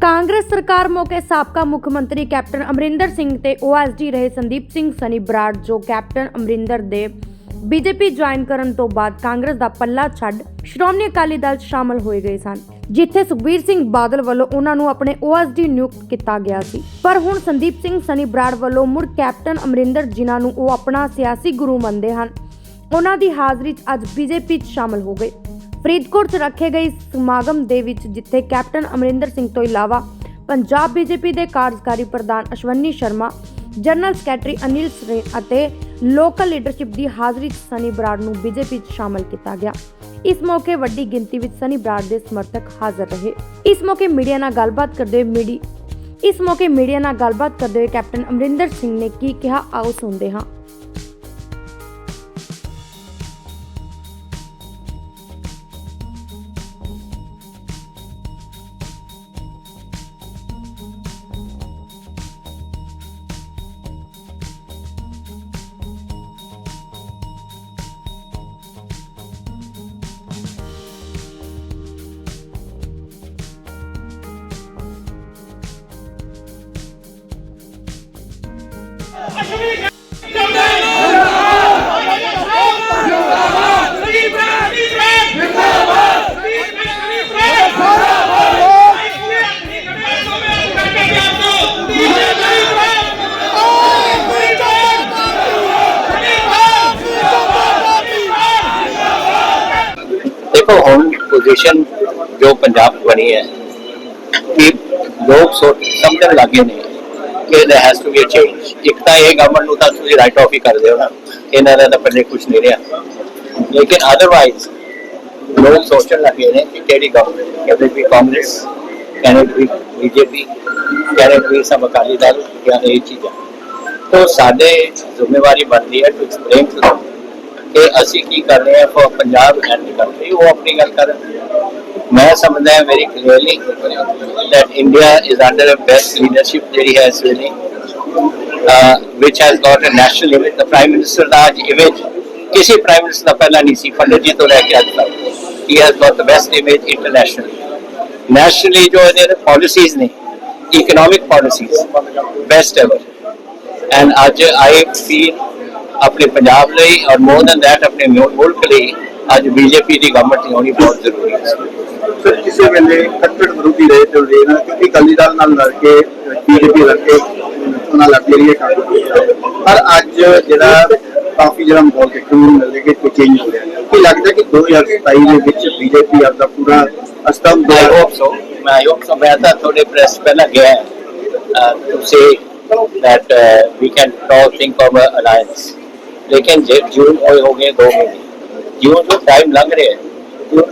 ਕਾਂਗਰਸ ਸਰਕਾਰ ਮੌਕੇ ਸਾਬਕਾ ਮੁੱਖ ਮੰਤਰੀ ਕੈਪਟਨ ਅਮਰਿੰਦਰ ਸਿੰਘ ਤੇ ਓਐਸਡੀ ਰਹੇ ਸੰਦੀਪ ਸਿੰਘ ਸਨੀ ਬਰਾੜ, ਜੋ ਕੈਪਟਨ ਅਮਰਿੰਦਰ ਦੇ ਬੀਜੇਪੀ ਜੁਆਇਨ ਕਰਨ ਤੋਂ ਬਾਅਦ ਕਾਂਗਰਸ ਦਾ ਪੱਲਾ ਛੱਡ ਸ਼੍ਰੋਮਣੀ ਅਕਾਲੀ ਦਲ 'ਚ ਸ਼ਾਮਲ ਹੋਏ ਗਏ ਸਨ, ਜਿੱਥੇ ਸੁਖਬੀਰ ਸਿੰਘ ਬਾਦਲ ਵੱਲੋਂ ਉਹਨਾਂ ਨੂੰ ਆਪਣੇ ਓਐਸਡੀ ਨਿਯੁਕਤ ਕੀਤਾ ਗਿਆ ਸੀ। ਪਰ ਹੁਣ ਸੰਦੀਪ ਸਿੰਘ ਸਨੀ ਬਰਾੜ ਵੱਲੋਂ ਮੁੜ ਕੈਪਟਨ ਅਮਰਿੰਦਰ ਜਿਨ੍ਹਾਂ ਨੂੰ ਉਹ ਆਪਣਾ ਸਿਆਸੀ ਗੁਰੂ ਮੰਨਦੇ ਹਨ, ਉਹਨਾਂ ਦੀ ਹਾਜ਼ਰੀ 'ਚ ਅੱਜ ਬੀਜੇਪੀ 'ਚ ਸ਼ਾਮਲ ਹੋ ਗਏ। ਫਰੀਦਕੋਟ 'ਚ ਰੱਖੇ ਗਏ ਸਮਾਗਮ ਦੇ ਵਿੱਚ ਜਿੱਥੇ ਕੈਪਟਨ ਅਮਰਿੰਦਰ ਸਿੰਘ ਤੋਂ ਇਲਾਵਾ ਪੰਜਾਬ ਬੀਜੇਪੀ ਦੇ ਕਾਰਜਕਾਰੀ ਪ੍ਰਧਾਨ ਅਸ਼ਵਨੀ ਸ਼ਰਮਾ, ਜਨਰਲ ਸੈਕਟਰੀ ਅਨਿਲ ਸਰੇਨ ਅਤੇ ਲੋਕਲ ਲੀਡਰਸ਼ਿਪ ਦੀ ਹਾਜ਼ਰੀ 'ਚ ਸਨੀ ਬਰਾੜ ਨੂੰ ਬੀਜੇਪੀ 'ਚ ਸ਼ਾਮਲ ਕੀਤਾ ਗਿਆ। ਇਸ ਮੌਕੇ ਵੱਡੀ ਗਿਣਤੀ ਵਿੱਚ ਸਨੀ ਬਰਾੜ ਦੇ ਸਮਰਥਕ ਹਾਜ਼ਰ ਰਹੇ। ਇਸ ਮੌਕੇ ਮੀਡੀਆ ਨਾਲ ਗੱਲਬਾਤ ਕਰਦੇ ਹੋਏ ਮੀਡੀ ਇਸ ਮੌਕੇ ਮੀਡੀਆ ਨਾਲ ਗੱਲਬਾਤ ਕਰਦੇ ਹੋਏ ਕੈਪਟਨ ਅਮਰਿੰਦਰ ਸਿੰਘ ਨੇ ਕੀ ਕਿਹਾ, ਆਓ ਸੁਣਦੇ ਹਾਂ। ਦੇਖੋ ਹੁਣ ਪੋਜੀਸ਼ਨ ਜੋ ਪੰਜਾਬ 'ਚ ਬਣੀ ਹੈ ਕਿ ਲੋਕ ਸੋਚ ਸਮਝਣ ਲੱਗੇ ਨੇ ਕਿ there has to be a change. ਇੱਕ ਤਾਂ ਇਹ ਗਵਰਨਮੈਂਟ ਨੂੰ ਤਾਂ ਤੁਸੀਂ ਰਾਈਟ ਆਫ ਹੀ ਕਰ ਦਿਓ ਨਾ ਇਹਨਾਂ ਦਾ ਤਾਂ ਪੱਲੇ ਕੁਝ ਨਹੀਂ ਰਿਹਾ ਲੇਕਿਨ ਅਦਰਵਾਈਜ਼ ਲੋਕ ਸੋਚਣ ਲੱਗੇ ਨੇ ਕਿ ਕਿਹੜੀ ਗਵਰਨਮੈਂਟ ਕਦੇ ਵੀ ਕਾਂਗਰਸ ਕੈਨੇਡ ਵੀ ਬੀਜੇਪੀ ਕੈਨੇਡ ਵੀ ਸਭ ਅਕਾਲੀ ਦਲ ਜਾਂ ਇਹ ਚੀਜ਼ਾਂ तो ਸਾਡੇ ਜ਼ਿੰਮੇਵਾਰੀ ਬਣਦੀ ਹੈ ਟੂ ਐਕਸਪਲੇਨ ਟੂ ਕਿ ਅਸੀਂ ਕੀ ਕਰ ਰਹੇ ਹਾਂ ਫॉर ਪੰਜਾਬ ਐਂਡ ਕੰਟਰੀ ਉਹ ਆਪਣੀ ਗੱਲ ਕਰਨ ਮੈਂ ਸਮਝਦਾ ਹਾਂ very clearly that India is under a best leadership ਜਿਹੜੀ ਹੈ ਇਸ ਵੇਲੇ uh, which has got a national image the prime minister ਦਾ ਅੱਜ image ਕਿਸੇ prime minister ਦਾ ਪਹਿਲਾਂ ਨਹੀਂ ਸੀ ਪੰਡਿਤ ਜੀ ਤੋਂ ਲੈ ਕੇ ਅੱਜ ਤੱਕ he has got the best image internationally nationally ਜੋ ਇਹਦੇ policies ਨੇ economic policies best ever and ਅੱਜ ਆਈ ਫੀਲ ਆਪਣੇ ਪੰਜਾਬ ਲਈ ਔਰ ਮੋਰ ਦੈਨ ਦੈਟ ਆਪਣੇ ਮੁ- ਮੁਲਕ ਲਈ ਅੱਜ ਬੀਜੇਪੀ ਦੀ ਗਵਰਨਮੈਂਟ ਹੋਣੀ ਬਹੁਤ ਜ਼ਰੂਰੀ ਹੈ। ਸਰ ਕਿਸੇ ਵੇਲੇ ਕੱਟੜ ਵਿਰੋਧੀ ਰਹੇ ਤੇ ਰਹੇ ਨਾ ਕਿਉਂਕਿ ਅਕਾਲੀ ਦਲ ਨਾਲ ਲੜ ਕੇ ਬੀਜੇਪੀ ਲੜ ਕੇ ਉਹਨਾਂ ਲੜ ਰਹੀ ਹੈ ਕਾਂਗਰਸ ਪਰ ਅੱਜ ਜਿਹੜਾ ਕਾਫੀ ਜਿਹੜਾ ਮਾਹੌਲ ਦੇਖਣ ਨੂੰ ਮਿਲਦਾ ਕਿ ਕੋਈ ਚੇਂਜ ਹੋ ਰਿਹਾ ਕੀ ਲੱਗਦਾ ਕਿ 2027 ਦੇ ਵਿੱਚ ਬੀਜੇਪੀ ਆਪਦਾ ਪੂਰਾ ਅਸਤੰਭ ਆਈ ਹੋਪ ਸੋ ਮੈਂ ਆਈ ਹੋਪ ਸੋ ਮੈਂ ਤਾਂ ਤੁਹਾਡੇ ਪ੍ਰੈਸ ਪਹਿਲਾਂ ਗਿਆ to say that uh, we can talk think of a alliance ਲੇਕਿਨ ਜੇ ਜੂਨ ਹੋਏ ਹੋ ਗਏ 2 ਮਹੀਨੇ ਜੂਨ ਤੋਂ ਟਾਈਮ ਲੰਘ ਰਿਹਾ ਹੈ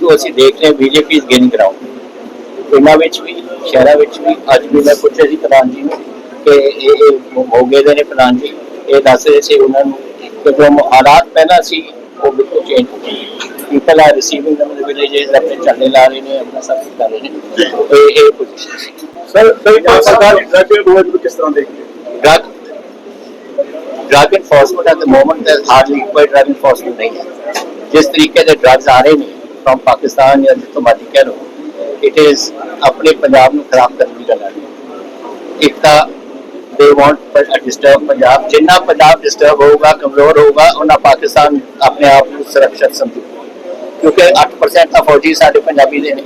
ਤੋਂ ਅਸੀਂ ਦੇਖ ਰਹੇ ਬੀਜੇਪੀ ਇਸ ਗੇਨਿੰਗ ਗਰਾਊਂਡ ਪਿੰਡਾਂ ਵਿੱਚ ਵੀ ਸ਼ਹਿਰਾਂ ਵਿੱਚ ਵੀ ਅੱਜ ਵੀ ਮੈਂ ਪੁੱਛਿਆ ਸੀ ਪ੍ਰਧਾਨ ਜੀ ਨੂੰ ਕਿ ਇਹ ਇਹ ਮੋਗੇ ਦੇ ਨੇ ਪ੍ਰਧਾਨ ਜੀ ਇਹ ਦੱਸ ਰਹੇ ਸੀ ਉਹਨਾਂ ਨੂੰ ਕਿ ਜੋ ਹਾਲਾਤ ਪਹਿਲਾਂ ਸੀ ਉਹ ਬਿਲਕੁਲ ਚੇਂਜ ਹੋ ਗਏ। People are receiving in the villages ਆਪਣੇ ਝੰਡੇ ਲਾ ਰਹੇ ਨੇ ਆਪਣਾ ਸਭ ਕੁਝ ਕਰ ਰਹੇ ਨੇ। ਇਹ ਇਹ ਸੀ। ਸਰ ਸਰ ਸਰਕਾਰ ਡਰਗ ਰੋਜ਼ ਨੂੰ ਕਿਸ ਤਰ੍ਹਾਂ ਦੇਖਦੇ ਹੋ? drug drug enforcement at the moment there's hardly ਕੋਈ drug enforcement ਨਹੀਂ ਹੈ। ਜਿਸ ਤਰੀਕੇ ਦੇ drugs ਆ ਰਹੇ ਨੇ from ਪਾਕਿਸਤਾਨ ਜਾਂ ਜਿੱਥੋਂ ਮਰਜ਼ੀ ਕਹਿ ਲਓ it is ਆਪਣੇ ਪੰਜਾਬ ਨੂੰ ਖਰਾਬ ਕਰਨ ਦੀ ਗੱਲ ਹੈ ਇੱਕ ਤਾਂ they want to disturb Punjab ਜਿੰਨਾ ਪੰਜਾਬ ਡਿਸਟਰਬ ਹੋਊਗਾ ਕਮਜ਼ੋਰ ਹੋਊਗਾ ਉਹਨਾਂ ਪਾਕਿਸਤਾਨ ਆਪਣੇ ਆਪ ਨੂੰ ਸੁਰੱਖਿਅਤ ਸਮਝੂ ਕਿਉਂਕਿ 8% ਤਾਂ ਫੌਜੀ ਸਾਡੇ ਪੰਜਾਬੀ ਦੇ ਨੇ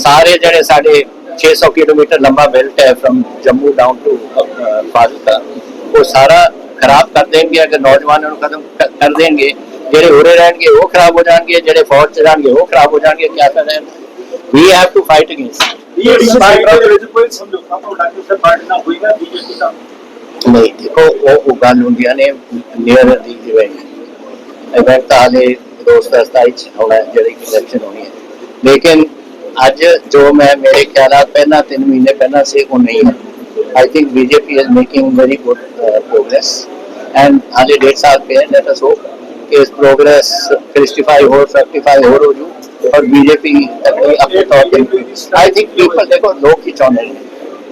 ਸਾਰੇ ਜਿਹੜੇ ਸਾਡੇ 600 ਕਿਲੋਮੀਟਰ ਲੰਬਾ ਬੈਲਟ ਹੈ from Jammu down to Fazilka ਉਹ ਸਾਰਾ ਖਰਾਬ ਕਰ ਦੇਣਗੇ ਅਗਰ ਨੌਜਵਾਨਾਂ ਨੂੰ ਖਤਮ ਕ- ਕਰ ਦੇਣਗੇ ਜਿਹੜੇ ਉਰੇ ਰਹਿਣਗੇ ਉਹ ਖਰਾਬ ਹੋ ਜਾਣਗੇ ਜਿਹੜੇ ਫੌਜ ਚ ਜਾਣਗੇ ਉਹ ਖਰਾਬ ਹੋ ਜਾਣਗੇ ਕੀ ਕਰਾਂ we have to fight against ਇਹ ਸਰਕਾਰ ਦੇ ਵਿੱਚ ਕੋਈ ਸਮਝੌਤਾ ਪ੍ਰੋਡਕਟ ਸੇ ਪਾਰਟ ਨਾ ਹੋਈ ਨਾ ਬੀਜੇਪੀ ਦਾ ਨਹੀਂ ਦੇਖੋ ਉਹ ਉਹ ਗੱਲ ਹੁੰਦੀਆਂ ਨੇ ਨੀਅਰ ਦੀ ਇਵੈਂਟ ਇਵੈਂਟ ਤਾਂ ਹਾਲੇ ਦੋਸਤ ਸਤਾਈ ਚ ਹੋਣਾ ਹੈ, ਜਿਹੜੀ ਇਲੈਕਸ਼ਨ ਹੋਣੀ ਹੈ ਲੇਕਿਨ ਅੱਜ ਜੋ ਮੈਂ ਮੇਰੇ ਖਿਆਲ ਨਾਲ ਪਹਿਲਾਂ 3 ਮਹੀਨੇ ਪਹਿਲਾਂ ਸੀ ਉਹ ਨਹੀਂ ਹੈ I think BJP is making very good progress and ਹਾਲੇ ਡੇਢ ਸਾਲ ਪਏ ਲੈਟ ਅਸ ਹੋਪ ਕਿ ਇਸ ਪ੍ਰੋਗਰੈਸ ਕ੍ਰਿਸਟੀਫਾਈ ਹੋ ਸਰਟੀਫਾਈ ਹੋ ਰੋ ਜੂ ਔਰ ਬੀਜੇਪੀ ਆਪਣੇ ਤੌਰ ਤੇ ਆਈ ਥਿੰਕ ਪੀਪਲ ਦੇਖੋ, ਲੋਕ ਹੀ ਚਾਹੁੰਦੇ ਨੇ।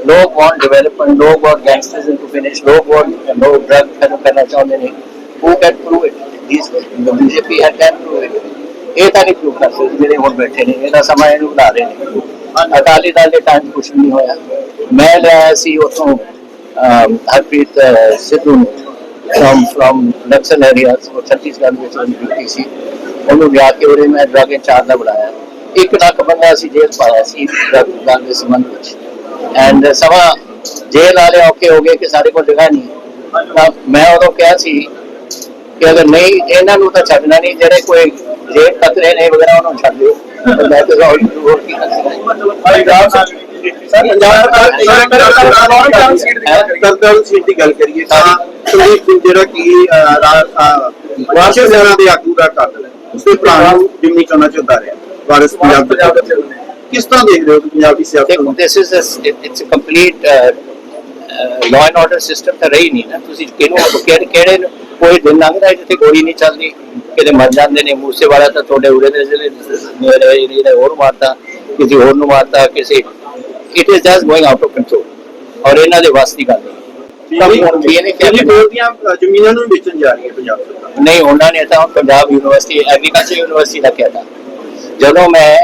ਲੋਕ ਵਾਂਟ ਡਿਵੈਲਪਮੈਂਟ ਲੋਕ ਵਾਂਟ ਗੈਂਗਸਟਰਸ ਟੂ ਫਿਨਿਸ਼ ਲੋਕ ਵਾਂਟ ਲੋਕ ਡਰਗ ਖਤਮ ਨੇ। Who can prove it this BJP ਹੈ ਕੈਨ ਪ੍ਰੂਵ ਇਟ ਇਹ ਤਾਂ ਨਹੀਂ ਪ੍ਰੂਵ ਕਰ ਸਕਦੇ ਜਿਹੜੇ ਹੁਣ ਬੈਠੇ ਨੇ, ਇਹਦਾ ਸਮਾਂ ਇਹਨੂੰ ਬਣਾ ਰਹੇ ਨੇ। ਅਕਾਲੀ ਦਲ ਦੇ ਟਾਈਮ ਕੁਝ ਨਹੀਂ ਹੋਇਆ। ਮੈਂ ਲਿਆ ਸੀ ਉਥੋਂ ਹਰਪ੍ਰੀਤ ਸਿੱਧੂ ਨੂੰ। ਫਰਮ ਫਰਮ ਨਕਸਲ ਏਰੀਆਸ ਉਹ ਛੱਤੀਸਗੜ੍ਹ ਵਿੱਚ ਉਹਨੇ ਸੀ ਉਹਨੂੰ ਲਿਆ ਕੇ ਉਹਦੇ ਮੈਂ ਡਰਗ ਚਾਰ ਦਾ ਬੁਲਾਇਆ ਇੱਕ ਲੱਖ ਬੰਦਾ ਅਸੀਂ ਜੇਲ੍ਹ ਪਾਇਆ ਸੀ ਡਰਗ ਗੱਲ ਦੇ ਸੰਬੰਧ ਵਿੱਚ ਐਂਡ ਸਮਾਂ ਜੇਲ੍ਹ ਵਾਲੇ ਔਕੇ ਹੋ ਗਏ ਕਿ ਸਾਡੇ ਕੋਲ ਜਗ੍ਹਾ ਨਹੀਂ ਤਾਂ ਮੈਂ ਉਦੋਂ ਕਿਹਾ ਸੀ ਕਿ ਅਗਰ ਨਹੀਂ ਇਹਨਾਂ ਨੂੰ ਤਾਂ ਛੱਡਣਾ ਨਹੀਂ ਜਿਹੜੇ ਕੋਈ ਜੇਬ ਟਕਰੇ ਨੇ ਵਗੈਰਾ ਉਹਨਾਂ ਨੂੰ ਛੱਡ ਦਿਓ ਮੈਂ ਤਾਂ ਹੋਰ ਕੀ ਕਰ ਸਕਦਾ ਸਰ ਪੰਜਾਬ ਸੀਟ ਦੀ ਗੱਲ ਕਰੀਏ ਤਾਂ ਸਿੰਘ ਜਿਹੜਾ ਕਿ ਵਾਰਸ਼ੇ ਸੈਨਾ ਦੇ ਆਗੂ ਦਾ ਕਾਤਲ ਹੈ। ਉਸਦੇ ਭਰਾ ਨੂੰ ਜਿੰਨੀ ਚੋਣਾਂ ਚ ਉਤਾਰਿਆ ਵਾਰਿਸ ਪੰਜਾਬ ਦੇ ਕਿਸ ਤਰ੍ਹਾਂ ਦੇਖ ਰਹੇ ਹੋ ਪੰਜਾਬ ਦੀ ਸਿਆਸਤ ਨੂੰ? it's a complete uh, uh, law and order system ਤਾਂ ਰਹੀ ਨਹੀਂ ਨਾ। ਤੁਸੀਂ ਕਿਹਨੂੰ ਕਿਹੜੇ ਕੋਈ ਦਿਨ ਲੰਘਦਾ ਜਿੱਥੇ ਗੋਲੀ ਨਹੀਂ ਚੱਲਦੀ ਕਿਤੇ ਮਰ ਜਾਂਦੇ ਨੇ ਮੂਸੇ ਵਾਲਾ ਤਾਂ ਤੁਹਾਡੇ ਉਰੇ ਦੇ ਜਿਹੜੇ ਮੇਰੇ ਏਰੀਏ ਦੇ ਹੋਰ ਮਾਰਤਾ ਕਿਸੇ ਹੋਰ ਨੂੰ ਮਾਰਤਾ ਕਿਸੇ it is just going out of control ਔਰ ਇਹਨਾਂ ਦੇ ਵਾਸਤੇ ਗੱਲ ਅ, ਜ਼ਮੀਨਾਂ ਨੂੰ ਵੇਚਣ ਜਾ ਰਹੀ ਹੈ ਪੰਜਾਬ ਸਰਕਾਰ ਨਹੀਂ ਉਹਨਾਂ ਨੇ ਤਾਂ ਪੰਜਾਬ ਯੂਨੀਵਰਸਿਟੀ ਐਗਰੀਕਲਚਰ ਯੂਨੀਵਰਸਿਟੀ ਦਾ ਕਿਹਾ था ਜਦੋਂ ਮੈਂ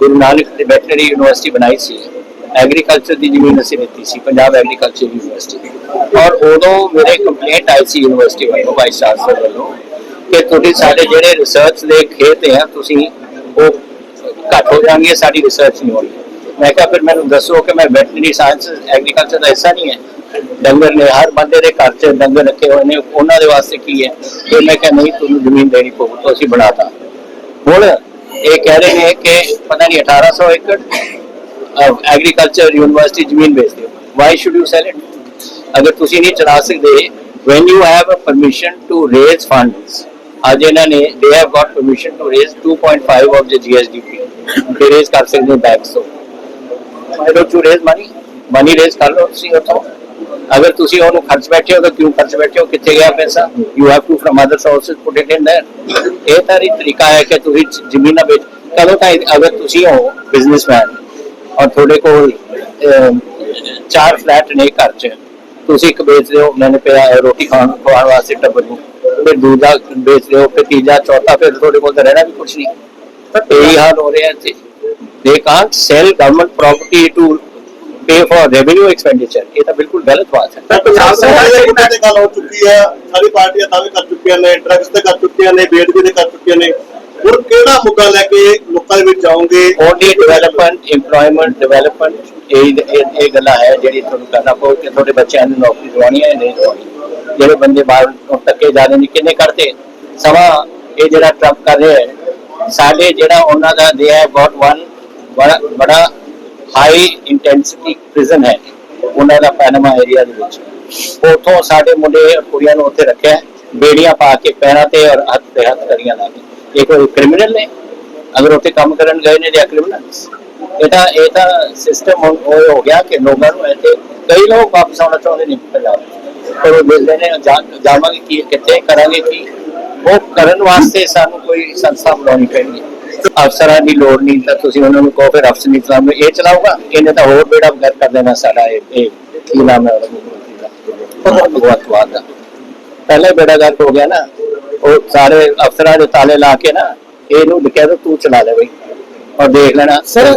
ਗੁਰੂ ਨਾਨਕ ਵੈਟਰਨਰੀ ਯੂਨੀਵਰਸਿਟੀ ਬਣਾਈ ਸੀ ਐਗਰੀਕਲਚਰ ਦੀ ਜ਼ਮੀਨ ਅਸੀਂ ਲਿੱਤੀ ਸੀ ਪੰਜਾਬ ਐਗਰੀਕਲਚਰ ਯੂਨੀਵਰਸਿਟੀ ਔਰ ਉਦੋਂ ਮੇਰੇ ਕੰਪਲੇਂਟ ਆਈ ਸੀ ਯੂਨੀਵਰਸਿਟੀ ਵੱਲੋਂ ਵਾਈਸ ਚਾਂਸਲਰ ਵੱਲੋਂ ਕਿ ਤੁਹਾਡੇ ਸਾਡੇ ਜਿਹੜੇ ਰਿਸਰਚ ਦੇ ਖੇਤ ਹੈ ਤੁਸੀਂ ਉਹ ਘੱਟ ਹੋ ਜਾਣਗੇ ਸਾਡੀ ਰਿਸਰਚ ਨਹੀਂ ਹੋਣੀ। ਮੈਂ ਕਿਹਾ ਫਿਰ ਮੈਨੂੰ ਦੱਸੋ ਕਿ ਮੈਂ ਵੈਟਰਨਰੀ ਸਾਇੰਸ, ਐਗਰੀਕਲਚਰ ਦਾ ਹਿੱਸਾ ਨਹੀਂ ਹੈ। ਡੰਗਰ ਨੇ, ਹਰ ਬੰਦੇ ਦੇ ਘਰ 'ਚ ਡੰਗਰ ਰੱਖੇ ਹੋਏ ਨੇ, ਉਹਨਾਂ ਦੇ ਵਾਸਤੇ ਕੀ ਹੈ? ਫਿਰ ਮੈਂ ਕਿਹਾ ਨਹੀਂ, ਤੁਹਾਨੂੰ ਜ਼ਮੀਨ ਦੇਣੀ ਪਊ ਤਾਂ ਅਸੀਂ ਬਣਾਤਾ ਹੁਣ ਇਹ ਕਹਿ ਰਹੇ ਨੇ ਕਿ ਪਤਾ ਨਹੀਂ 1800 ਏਕੜ ਐਗਰੀਕਲਚਰ ਯੂਨੀਵਰਸਿਟੀ ਜ਼ਮੀਨ ਵੇਚ ਦਿਓ। Why should you sell it ਅਗਰ ਤੁਸੀਂ ਨਹੀਂ ਚਲਾ ਸਕਦੇ, when you have a permission to raise funds, ਅੱਜ ਇਹਨਾਂ ਨੇ, they have got permission to raise 2.5 of the GSDP they raise ਕਰ ਸਕਦੇ ਬੈਂਕਸ ਤੋਂ। why don't you raise money money raise ਕਰ ਲਓ ਤੁਸੀਂ ਉੱਥੋਂ ਅਗਰ ਤੁਸੀਂ ਉਹਨੂੰ ਖਰਚ ਬੈਠੇ ਹੋ ਤਾਂ ਕਿਉਂ ਖਰਚ ਬੈਠੇ ਹੋ ਕਿੱਥੇ ਗਿਆ ਪੈਸਾ you have to from other sources put it in there ਇਹ ਤਾਂ ਨਹੀਂ ਤਰੀਕਾ ਹੈ ਕਿ ਤੁਸੀਂ ਜ਼ਮੀਨਾਂ ਵੇਚ ਕਦੋਂ ਤਾਂ ਅਗਰ ਤੁਸੀਂ ਹੋ ਬਿਜ਼ਨਸਮੈਨ ਔਰ ਤੁਹਾਡੇ ਕੋਲ ਅਮ, ਚਾਰ ਫਲੈਟ ਨੇ ਘਰ 'ਚ ਤੁਸੀਂ ਇੱਕ ਵੇਚ ਦਿਓ ਮੈਨੂੰ ਪਿਆ ਹੈ ਰੋਟੀ ਖਾਣ ਖਵਾਉਣ ਵਾਸਤੇ ਟੱਬਰ ਨੂੰ ਫਿਰ ਦੂਜਾ ਵੇਚ ਦਿਓ ਫਿਰ ਤੀਜਾ ਚੌਥਾ ਫਿਰ ਤੁਹਾਡੇ ਕੋਲ ਤਾਂ ਰਹਿਣਾ ਵੀ ਕੁਛ ਨਹੀਂ ਇਹੀ ਹਾਲ ਹੋ ਰਿਹਾ ਇੱਥੇ They can't sell government property to pay for revenue expenditure ਇਹ ਤਾਂ ਬਿਲਕੁਲ ਗਲਤ ਬਾਤ ਹੈ ਪੰਜਾਬ ਸਰਕਾਰ ਦੇ ਮੁੱਦੇ ਤੇ ਗੱਲ ਹੋ ਚੁੱਕੀ ਹੈ ਸਾਰੀ ਪਾਰਟੀਆਂ ਦਾਅਵੇ ਕਰ ਚੁੱਕੀਆਂ ਨੇ ਡਰੱਗਸ ਤੇ ਕਰ ਚੁੱਕੀਆਂ ਨੇ ਬੇਦਬੀ ਤੇ ਕਰ ਚੁੱਕੀਆਂ ਨੇ ਹੁਣ ਕਿਹੜਾ ਮੁੱਦਾ ਲੈ ਕੇ ਲੋਕਾਂ ਦੇ ਵਿੱਚ ਜਾਓਗੇ ਓਨਲੀ ਡਿਵੈਲਪਮੈਂਟ ਏਮਪਲੋਇਮੈਂਟ ਡਿਵੈਲਪਮੈਂਟ ਇਹ ਇਹ ਇਹ ਗੱਲਾਂ ਹੈ ਜਿਹੜੀ ਤੁਹਾਨੂੰ ਕਰਨਾ ਪਊ ਕਿ ਤੁਹਾਡੇ ਬੱਚਿਆਂ ਨੂੰ ਨੌਕਰੀ ਦਿਵਾਉਣੀ ਹੈ ਨਹੀਂ ਦਿਵਾਉਣੀ ਜਿਹੜੇ ਬੰਦੇ ਬਾਹਰ ਨੂੰ ਧੱਕੇ ਜਾ ਰਹੇ ਨੇ ਕਿੰਨੇ ਕਰਦੇ ਸਮਾਂ ਇਹ ਜਿਹੜਾ ਟਰੰਪ ਕਰ ਰਿਹਾ ਹੈ ਸਾਡੇ ਜਿਹੜਾ ਉਹਨਾਂ ਦਾ ਦੇ ਹੈ ਗੋਟ ਵਨ ਬੜਾ ਬੜਾ ਹਾਈ ਇੰਟੈਂਸਿਟੀ ਪ੍ਰਿਜ਼ਨ ਹੈ। ਉਹਨਾਂ ਦਾ ਪੈਨਮਾ ਏਰੀਆ ਦੇ ਵਿੱਚ। ਉਥੋਂ ਸਾਡੇ ਮੁੰਡੇ ਕੁੜੀਆਂ ਨੂੰ ਉੱਥੇ ਰੱਖਿਆ। ਬੇੜੀਆਂ ਪਾ ਕੇ ਪੈਰਾਂ ਤੇ ਔਰ ਹੱਥ ਤੇ ਹੱਥ ਕਰੀਆਂ ਲਾ ਕੇ। ਇਹ ਕੋਈ ਕ੍ਰਿਮੀਨਲ ਨੇ? ਅਗਰ ਉੱਥੇ ਕੰਮ ਕਰਨ ਗਏ ਨੇ ਜਾਂ ਕ੍ਰਿਮੀਨਲਸ ਇਹ ਤਾਂ ਇਹ ਤਾਂ ਸਿਸਟਮ ਉਹ ਹੋ ਗਿਆ ਕਿ ਲੋਕਾਂ ਨੂੰ ਇੱਥੇ ਕਈ ਲੋਕ ਵਾਪਸ ਆਉਣਾ ਚਾਹੁੰਦੇ ਨੇ ਪੰਜਾਬ ਪਰ ਉਹ ਮਿਲਦੇ ਨੇ ਜਾਵਾਂਗੇ ਕੀ, ਕਿੱਥੇ ਕਰਾਂਗੇ ਕੀ? ਉਹ ਕਰਨ ਵਾਸਤੇ ਸਾਨੂੰ ਕੋਈ ਸੰਸਥਾ ਬਣਾਉਣੀ ਪੈਣੀ ਹੈ। ਅਫਸਰਾਂ ਦੀ ਲੋੜ ਨਹੀਂ ਤਾਂ ਤੁਸੀਂ ਉਹਨਾਂ ਨੂੰ ਕਹੋ ਫਿਰ ਅਫਸਰ ਨਹੀਂ ਚਲਾਉਂਗੇ ਇਹ ਚਲਾਊਗਾ? ਇਹਨੇ ਤਾਂ ਹੋਰ ਬੇੜਾ ਬਗੈਰ ਕਰ ਦੇਣਾ ਸਾਡਾ ਇਹ ਇਹ ਕੀ ਨਾਮ ਹੈ ਉਹਦਾ? ਮੰਤਰੀ ਦਾ ਦਾ। ਪਹਿਲੇ ਬੇੜਾ ਗਰਕ ਹੋ ਗਿਆ ਨਾ ਉਹ ਸਾਰੇ ਅਫਸਰਾਂ ਦੇ ਤਾਲੇ ਲਾ ਕੇ ਨਾ ਇਹਨੂੰ ਲਿਖਿਆ ਤਾਂ ਤੂੰ ਚਲਾ ਲੈ ਬਈ ਔਰ ਦੇਖ ਲੈਣਾ। ਸਰ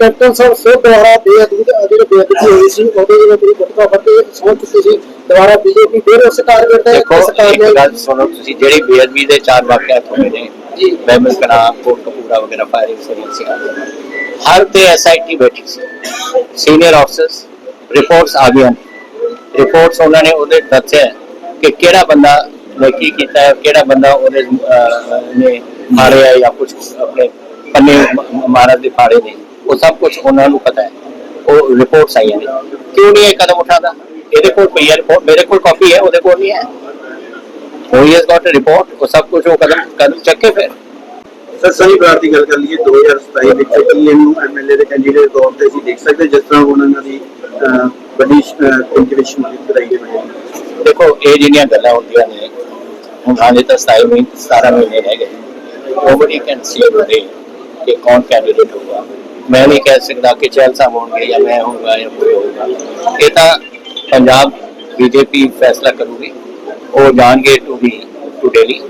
ਕੈਪਟਨ ਸਾਹਿਬ ਸੋ ਦੁਆਰਾ ਬੇਅਦਬੀ ਜਿਹੜੀ ਬੇਅਦਬੀ ਹੋਈ ਸੀ ਉਹਦੇ ਵਿੱਚ ਮੇਰੀ ਗੁਟਕਾ ਫੱਟੇ ਸੋਚ ਚੁੱਕੀ ਸੀ ਦੁਬਾਰਾ ਬੀਜੇਪੀ ਫਿਰ ਉਸ ਟਾਰਗੇਟ ਤੇ ਦੇਖੋ ਇੱਕ ਗੱਲ ਸੁਣੋ ਤੁਸੀਂ ਜਿਹੜੀ ਬੇਅਦਬੀ ਦੇ ਚਾਰ ਵਾਕਿਆਤ ਹੋਏ ਨੇ ਜੀ। ਮੈਮਨ ਕਨਾ ਕੋਟ ਕਪੂਰਾ ਵਗੈਰਾ ਫਾਇਰਿੰਗ ਸਰੀ ਸੀ ਹਰ ਤੇ ਐਸਆਈਟੀ ਬੈਠੀ ਸੀ। ਸੀਨੀਅਰ ਅਫਸਰਸ ਰਿਪੋਰਟਸ ਆ ਗਈਆਂ। ਰਿਪੋਰਟਸ ਉਹਨਾਂ ਨੇ ਉਹਦੇ ਦੱਸਿਆ ਹੈ ਕਿ ਕਿਹੜਾ ਬੰਦਾ ਨੇ ਕੀ ਕੀਤਾ ਹੈ ਕਿਹੜਾ ਬੰਦਾ ਉਹਦੇ ਅਹ, ਨੇ ਮਾਰਿਆ ਜਾਂ ਕੁਝ ਆਪਣੇ ਪੰਨੇ ਮ- ਮਾਰਨ ਦੇ ਫਾੜੇ ਨੇ। ਉਹ ਸਭ ਕੁਝ ਉਹਨਾਂ ਨੂੰ ਪਤਾ ਹੈ। ਉਹ ਰਿਪੋਰਟਸ ਆਈਆਂ ਨੇ। ਕਿਉਂ ਨਹੀਂ ਇਹ ਕਦਮ ਉਠਾਉਂਦਾ? ਇਹਦੇ ਕੋਲ ਪਈ ਹੈ ਰਿਪੋਰਟ ਮੇਰੇ ਕੋਲ ਕਾਪੀ ਹੈ ਉਹਦੇ ਕੋਲ ਨਹੀਂ ਹੈ। ਉਹ ਹੀ ਗਾਟ ਰਿਪੋਰਟ ਉਹ ਸਭ ਕੁਝ ਉਹ ਕਦਮ ਕਦਮ ਚੱਕੇ ਫਿਰ ਸਰ ਸਨੀ ਬਰਾੜ ਦੀ ਗੱਲ ਕਰ ਲਈਏ 2027 ਵਿੱਚ ਕੀ ਇਹਨੂੰ ਐਮਐਲਏ ਦੇ ਕੈਂਡੀਡੇਟ ਤੌਰ ਤੇ ਅਸੀਂ ਦੇਖ ਸਕਦੇ ਹਾਂ, ਜਿਸ ਤਰ੍ਹਾਂ ਇਹਨਾਂ ਦੀ ਵੱਡੀ ਕੰਪੀਟੀਸ਼ਨ ਕਰਾਈ ਗਈ ਹੈ ਦੇਖੋ ਇਹ ਜਿਹੜੀਆਂ ਗੱਲਾਂ ਹੁੰਦੀਆਂ ਨੇ ਹੁਣ ਹਾਲੇ ਤਾਂ 27 ਮਹੀਨੇ 17 ਮਹੀਨੇ ਰਹਿ ਗਏ nobody can see today ਕਿ ਕੌਣ ਕੈਂਡੀਡੇਟ ਹੋਊਗਾ ਮੈਂ ਨਹੀਂ ਕਹਿ ਸਕਦਾ ਕਿ ਚੈਲ ਸਾਹਿਬ ਹੋਣਗੇ ਜਾਂ ਮੈਂ ਹੋਊਗਾ ਜਾਂ ਕੋਈ ਹੋਊਗਾ ਇਹ ਤਾਂ ਪੰਜਾਬ ਬੀਜੇਪੀ ਫੈਸਲਾ ਕਰੂਗੀ ਉਹ ਜਾਣਗੇ ਟੂ ਦੀ ਟੂ ਡੇਲੀ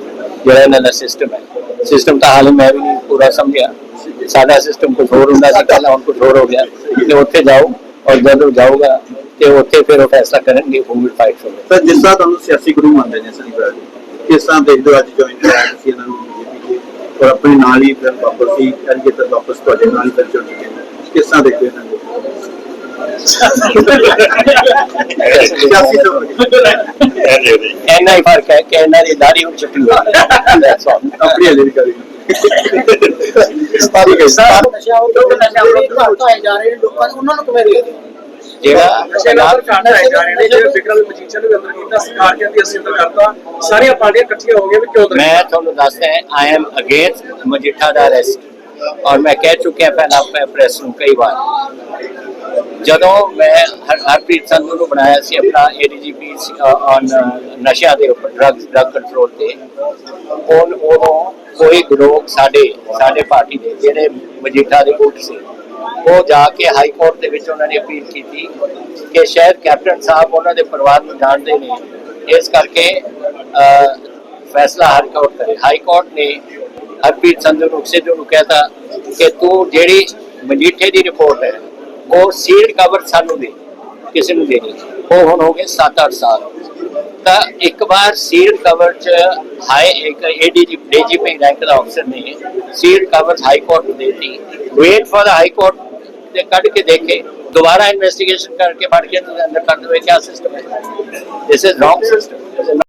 ਜਿਹੜਾ ਇਹਨਾਂ ਦਾ ਸਿਸਟਮ ਹੈ। ਸਿਸਟਮ ਤਾਂ ਹਾਲੇ ਮੈਂ ਵੀ ਨਹੀਂ ਪੂਰਾ ਸਮਝਿਆ। ਸਾਡਾ ਸਿਸਟਮ ਕੁਝ ਹੋਰ ਹੁੰਦਾ ਸੀ, ਪਹਿਲਾਂ ਹੁਣ ਕੁਝ ਹੋਰ ਹੋ ਗਿਆ। ਤੇ ਉੱਥੇ ਜਾਓ ਔਰ ਜਦੋਂ ਜਾਊਗਾ ਤੇ ਉੱਥੇ ਫਿਰ ਉਹ ਫੈਸਲਾ ਕਰਨਗੇ ਹੂ ਵਿਲ ਫਾਈਟ ਫॉर ਤਾਂ ਜਿਸ ਤਰ੍ਹਾਂ ਤੁਹਾਨੂੰ ਸਿਆਸੀ ਗੁਰੂ ਮੰਨਦੇ ਨੇ ਸਨੀ ਬਰਾੜ ਕਿਸ ਤਰ੍ਹਾਂ ਦੇਖਦੇ ਹੋ ਅੱਜ ਜੁਆਇਨ ਕਰਾਇਆ ਤੁਸੀਂ ਇਹਨਾਂ ਨੂੰ ਬੀਜੇਪੀ ਔਰ ਆਪਣੇ ਨਾਲ ਹੀ ਫਿਰ ਵਾਪਸ ਹੀ ਕਰਕੇ ਵਾਪਸ ਤੁਹਾਡੇ ਨਾਲ ਹੀ ਫਿਰ ਜੁੜ ਚੁੱਕੇ ਕਿਸ ਤਰ੍ਹਾਂ ਦੇਖਦੇ ਹੋ ਇੰਨਾ ਹੀ ਫ਼ਰਕ ਹੈ ਕਿ ਇਹਨਾਂ ਦੀ ਦਾੜੀ ਹੁਣ ਚੁੱਕੀ ਹੋਈ ਹੈ That's all. ਆਪਣੀ ਹਲੇ ਵੀ ਕਰੀ ਸਾਰੀ ਗਈ ਨਸ਼ਾ ਉਹ ਲੋਕ ਨਸ਼ਾ ਉਹ ਘਟਾਏ ਜਾ ਰਹੇ ਨੇ ਲੋਕਾਂ ਨੂੰ ਉਹਨਾਂ ਨੂੰ ਕਿਵੇਂ ਦੇਖਦੇ ਹੋ ਜਿਹੜਾ ਪੰਜਾਬ ਵਿਕਰਮ ਮਜੀਠੀਆ ਨੂੰ ਵੀ ਅੰਦਰ ਕੀਤਾ ਸਰਕਾਰ ਕਹਿੰਦੀ ਅਸੀਂ ਅੰਦਰ ਕਰਤਾ ਸਾਰੀਆਂ ਪਾਰਟੀਆਂ ਇਕੱਠੀਆਂ ਹੋ ਗਈਆਂ ਵੀ ਕਿਉਂ ਮੈਂ ਤੁਹਾਨੂੰ ਦੱਸਦਾ ਆਈ ਐਮ ਅਗੇਂਸਟ ਮਜੀਠਾ ਦਾ ਅਰੈਸਟ ਔਰ ਮੈਂ ਕਹਿ ਚੁੱਕਿਆ ਪਹਿਲਾਂ ਪ੍ਰੈਸ ਨੂੰ ਕਈ ਵਾਰ ਜਦੋਂ ਮੈਂ ਹਰਪ੍ਰੀਤ ਸੰਧੂ ਨੂੰ ਬਣਾਇਆ ਸੀ ਆਪਣਾ ਏਡੀਜੀਪੀ ਔਨ ਨਸ਼ਿਆਂ ਦੇ ਉੱਪਰ ਡਰੱਗ ਡਰੱਗ ਕੰਟਰੋਲ ਤੇ ਉਹ ਉਦੋਂ ਕੋਈ ਗਰੋਹ ਸਾਡੇ ਸਾਡੇ ਪਾਰਟੀ ਦੇ ਜਿਹੜੇ ਮਜੀਠਾ ਦੇ ਗੁੱਟ ਸੀ, ਉਹ ਜਾ ਕੇ ਹਾਈ ਕੋਰਟ ਦੇ ਵਿੱਚ ਉਹਨਾਂ ਨੇ ਅਪੀਲ ਕੀਤੀ ਕਿ ਸ਼ਾਇਦ ਕੈਪਟਨ ਸਾਹਿਬ ਉਹਨਾਂ ਦੇ ਪਰਿਵਾਰ ਨੂੰ ਜਾਣਦੇ ਨੇ। ਇਸ ਕਰਕੇ ਫੈਸਲਾ ਹਾਈ ਕੋਰਟ ਕਰੇ। ਹਾਈ ਕੋਰਟ ਨੇ ਹਰਪ੍ਰੀਤ ਸੰਧੂ ਨੂੰ ਸਿੱਧੂ ਨੂੰ ਕਹਿਤਾ ਕਿ ਤੂੰ ਜਿਹੜੀ ਮਜੀਠੇ ਦੀ ਰਿਪੋਰਟ ਹੈ ਉਹ ਸੀਲਡ ਕਵਰ ਸਾਨੂੰ ਦੇ ਕਿਸੇ ਨੂੰ ਦੇਣੀ ਉਹ ਹੁਣ ਹੋ ਗਏ 7-8 ਸਾਲ। ਤਾਂ ਇੱਕ ਵਾਰ ਸੀਲਡ ਕਵਰ ਚ ਹਾਈ ਇੱਕ ਏਡੀਜੀ ਡੀਜੀਪੀ ਰੈਂਕ ਦਾ ਅਫਸਰ ਨੇ। ਸੀਲਡ ਕਵਰ ਹਾਈ ਕੋਰਟ ਨੂੰ ਦੇਤੀ। ਵੇਟ ਫॉर ਹਾਈ ਕੋਰਟ ਤੇ ਕੱਢ ਕੇ ਦੇਖੇ। ਦੁਬਾਰਾ ਇਨਵੈਸਟੀਗੇਸ਼ਨ ਕਰਕੇ ਫੜ ਕੇ ਤੁਸੀਂ ਅੰਦਰ ਕਰ ਦੇਵੇ ਕਿਆ ਸਿਸਟਮ ਹੈ। This is wrong system